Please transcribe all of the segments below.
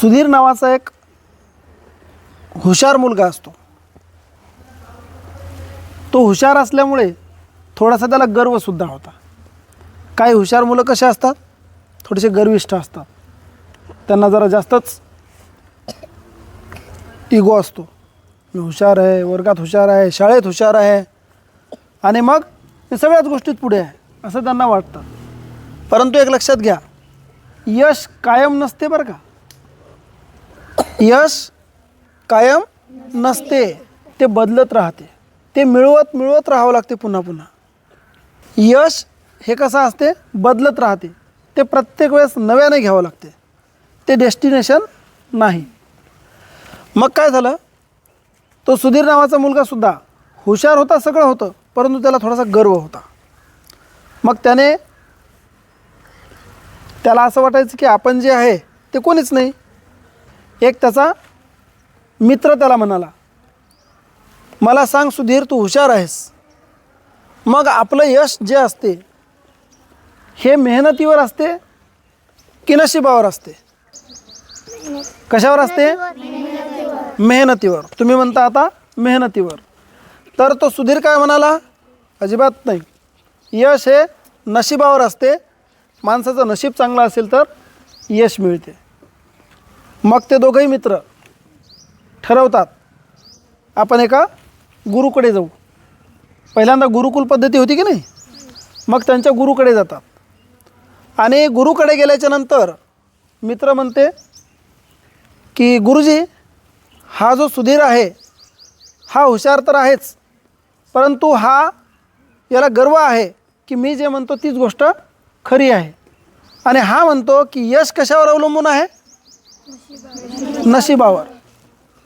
सुधीर नावाचा एक हुशार मुलगा असतो. तो हुशार असल्यामुळे थोडासा त्याला गर्वसुद्धा होता. काही हुशार मुलं कसे असतात? थोडेसे गर्विष्ठ असतात. त्यांना जरा जास्तच इगो असतो. मी हुशार आहे वर्गात हुशार आहे शाळेत हुशार आहे आणि मग मी सगळ्याच गोष्टीत पुढे आहे असं त्यांना वाटतं. परंतु एक लक्षात घ्या यश कायम नसते बरं का. यश कायम नसते ते बदलत राहते. ते मिळवत मिळवत राहावं लागते पुन्हा पुन्हा. यश हे कसं असते? बदलत राहते. ते प्रत्येक वेळेस नव्याने घ्यावं लागते. ते डेस्टिनेशन नाही. मग काय झालं? तो सुधीर नावाचा मुलगासुद्धा हुशार होता सगळं होतं परंतु त्याला थोडासा गर्व होता. मग त्याने त्याला असं वाटायचं की आपण जे आहे ते कोणीच नाही. एक त्याचा मित्र त्याला म्हणाला मला सांग सुधीर तू हुशार आहेस. मग आपलं यश जे असते हे मेहनतीवर असते की नशिबावर असते? कशावर असते? मेहनतीवर. तुम्ही म्हणता आता मेहनतीवर. तर तो सुधीर काय म्हणाला अजिबात नाही. यश हे नशिबावर असते. माणसाचं नशीब चांगलं असेल तर यश मिळते. मग ते दोघंही मित्र ठरवतात. आपण एका गुरुकडे जाऊ. पहिल्यांदा गुरुकुल पद्धती होती की नाही? मग त्यांच्या गुरुकडे जातात. आणि गुरुकडे गेल्याच्यानंतर मित्र म्हणते की गुरुजी हा जो सुधीर आहे हा हुशार तर आहेच परंतु हा याला गर्व आहे की मी जे म्हणतो तीच गोष्ट खरी आहे. आणि हा म्हणतो की यश कशावर अवलंबून आहे? नशिबावर.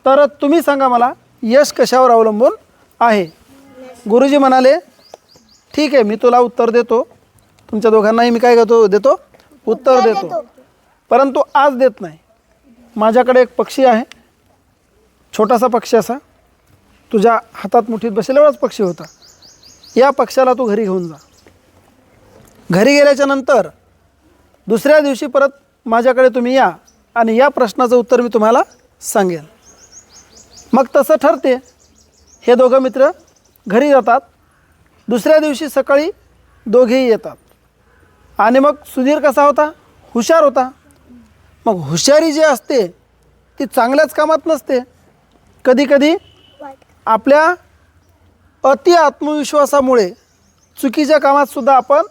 तर तुम्ही सांगा मला यश कशावर अवलंबून आहे? गुरुजी म्हणाले ठीक आहे मी तुला उत्तर देतो. तुमच्या दोघांनाही मी काय करतो देतो? उत्तर देतो. परंतु आज देत नाही. माझ्याकडे एक पक्षी आहे. छोटासा पक्षी असा. तुझ्या हातात मुठीत बसेल एवढाच पक्षी होता. या पक्षाला तू घरी घेऊन जा. घरी गेल्याच्यानंतर दुसऱ्या दिवशी परत माझ्याकडे तुम्ही या. आणि या प्रश्नाचं उत्तर मी तुम्हाला सांगेन मग तसं ठरते. हे दोघं मित्र घरी जातात. दुसऱ्या दिवशी सकाळी दोघेही येतात. आणि मग सुधीर कसा होता? हुशार होता. मग हुशारी जी असते ती चांगल्याच कामात नसते. कधीकधी आपल्या अति आत्मविश्वासामुळे चुकीच्या कामातसुद्धा आपण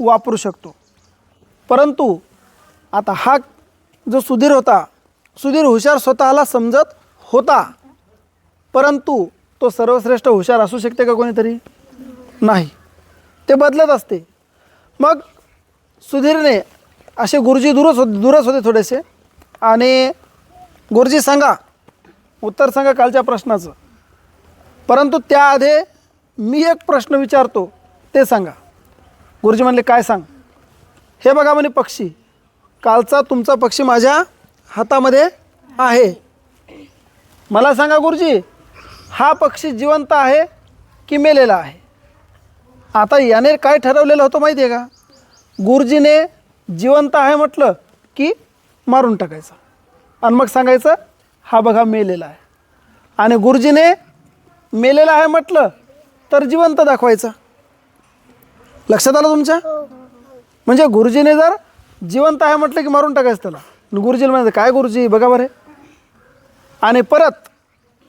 वापरू शकतो. परंतु आता हा जो सुधीर होता सुधीर हुशार स्वतःला समजत होता. परंतु तो सर्वश्रेष्ठ हुशार असू शकते का कोणीतरी? नाही. ते बदलत असते. मग सुधीरने असे गुरुजी दूरच होते दूरच होते थोडेसे. आणि गुरुजी सांगा उत्तर सांगा कालच्या प्रश्नाचं. परंतु त्याआधी मी एक प्रश्न विचारतो ते सांगा. गुरुजी म्हणले काय सांग? हे बघा म्हणे पक्षी. कालचा तुमचा पक्षी माझ्या हातामध्ये आहे. मला सांगा गुरुजी हा पक्षी जिवंत आहे की मेलेला आहे? आता याने काय ठरवलेलं होतं माहिती आहे का? गुरुजीने जिवंत आहे म्हटलं की मारून टाकायचं. आणि मग सांगायचं हा बघा मेलेला आहे. आणि गुरुजीने मेलेला आहे म्हटलं तर जिवंत दाखवायचा. लक्षात आलं तुमच्या? म्हणजे गुरुजीने जर जिवंत आहे म्हटलं की मारून टाकायचं त्याला. आणि गुरुजीला म्हणायचं काय गुरुजी बघा बरे आणि परत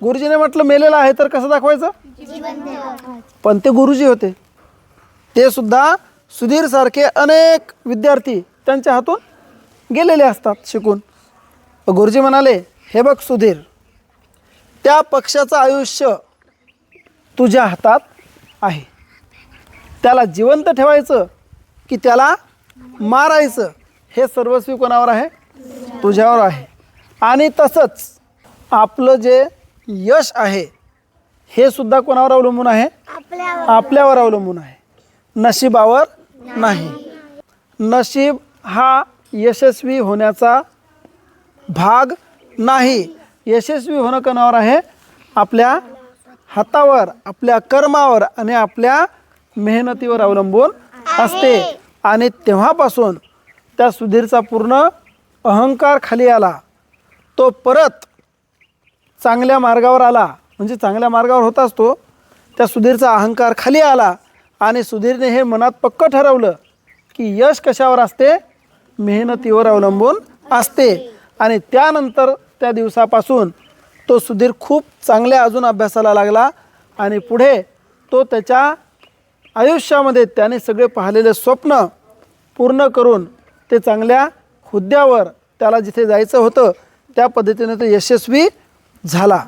गुरुजीने म्हटलं मेलेला आहे तर कसं दाखवायचं? पण ते गुरुजी होते. ते सुद्धा सुधीरसारखे अनेक विद्यार्थी त्यांच्या हातून गेलेले असतात शिकून. गुरुजी म्हणाले हे बघ सुधीर त्या पक्षाचं आयुष्य तुझ्या हातात आहे. त्याला जिवंत ठेवायचं की त्याला मारायचं? हे सर्वस्वी कोणावर आहे? तुझ्यावर आहे. आणि तसंच आपलं जे यश आहे हे सुद्धा कोणावर अवलंबून आहे? आपल्यावर. अवलंबून आहे. नशिबावर नाही. नशीब हा यशस्वी होण्याचा भाग नाही. यशस्वी होणं कोणावर आहे? आपल्या हातावर आपल्या कर्मावर आणि आपल्या मेहनतीवर अवलंबून असते. आणि तेव्हापासून त्या सुधीरचा पूर्ण अहंकार खाली आला. तो परत चांगल्या मार्गावर आला. म्हणजे चांगल्या मार्गावर होता असतो त्या सुधीरचा अहंकार खाली आला आणि सुधीरने हे मनात पक्क ठरवलं की यश कशावर असते? मेहनतीवर अवलंबून असते. आणि त्यानंतर त्या दिवसापासून तो सुधीर खूप चांगल्या अजून अभ्यासाला लागला आणि पुढे तो त्याच्या आयुष्यामध्ये त्याने सगळे पाहिलेले स्वप्न पूर्ण करून ते चांगल्या हुद्द्यावर त्याला जिथे जायचं होतं त्या पद्धतीने तो यशस्वी झाला.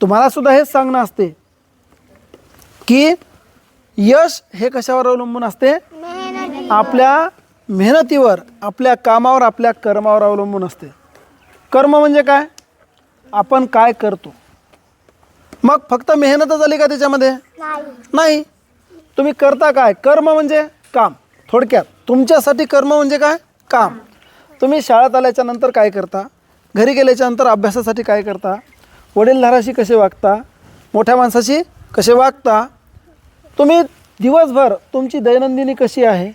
तुम्हाला सुद्धा हेच सांगणं असते की यश हे कशावर अवलंबून असते? आपल्या मेहनतीवर आपल्या कामावर आपल्या कर्मावर अवलंबून असते. कर्म म्हणजे काय? आपण काय करतो? मग फक्त मेहनतच आली का त्याच्यामध्ये? नाही. तुम्ही करता काय? कर्म म्हणजे काम. थोडक्यात तुमच्यासाठी कर्म म्हणजे काय? काम. तुम्ही शाळेत आल्याच्यानंतर काय करता? घरी गेल्याच्यानंतर अभ्यासासाठी काय करता? वडीलधाराशी कसे वागता? मोठ्या माणसाशी कसे वागता? तुम्ही दिवसभर तुमची दैनंदिनी कशी आहे?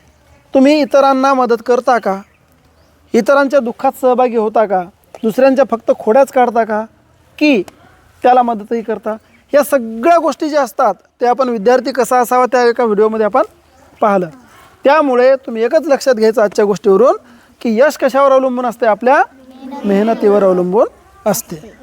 तुम्ही इतरांना मदत करता का? इतरांच्या दुःखात सहभागी होता का? दुसऱ्यांच्या फक्त खोड्याच काढता का? की त्याला मदतही करता? या सगळ्या गोष्टी ज्या असतात ते आपण विद्यार्थी कसा असावा त्या एका व्हिडिओमध्ये आपण पाहिलं. त्यामुळे तुम्ही एकच लक्षात घ्यायचं आजच्या गोष्टीवरून की यश कशावर अवलंबून असते? आपल्या मेहनतीवर अवलंबून असते.